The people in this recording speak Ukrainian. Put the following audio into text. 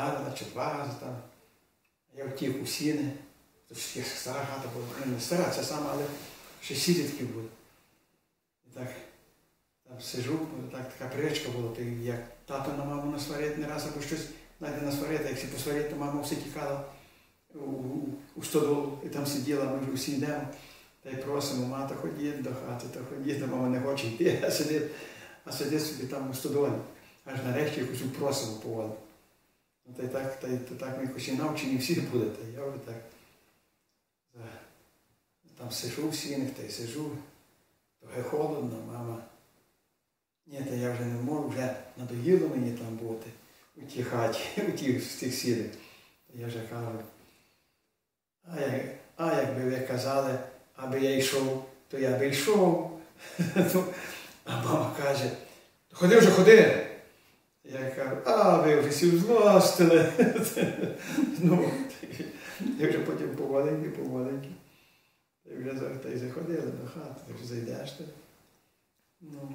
година чи два там. Я втік у сіни, то ж є стара хата була, ну, не стара, це сама, але ще сідітки були. І так там сижу, так, така привичка була, то як тато на маму насварить не раз або щось знайде насварити, як всі посварить, то мама все тікала у, у, у стодолу і там сиділа, ми вже всі йдемо. Та й просимо, мата, ходіть до хати, то ходіть, мама не хоче йти, а сидить, а сидить собі там у стодолі. Аж нарешті якось просимо поводу. Ну, та й так, та й та так ми хоч і навчені всі будете. Я вже так там сижу в сінах, та й сижу, трохи холодно, мама. Ні, та я вже не можу, вже надоїло мені там бути у тій хаті, у тих, в тих сінах. Та я вже кажу, а, як, а якби ви казали, аби я йшов, то я би йшов. Ну, А мама каже, ходи вже ходи. Я кажу, а ви вже всі злостили. ну, і вже потім помаленьки, помаленьки. Та й вже заходили до хати, ти вже зайдеш. Ну,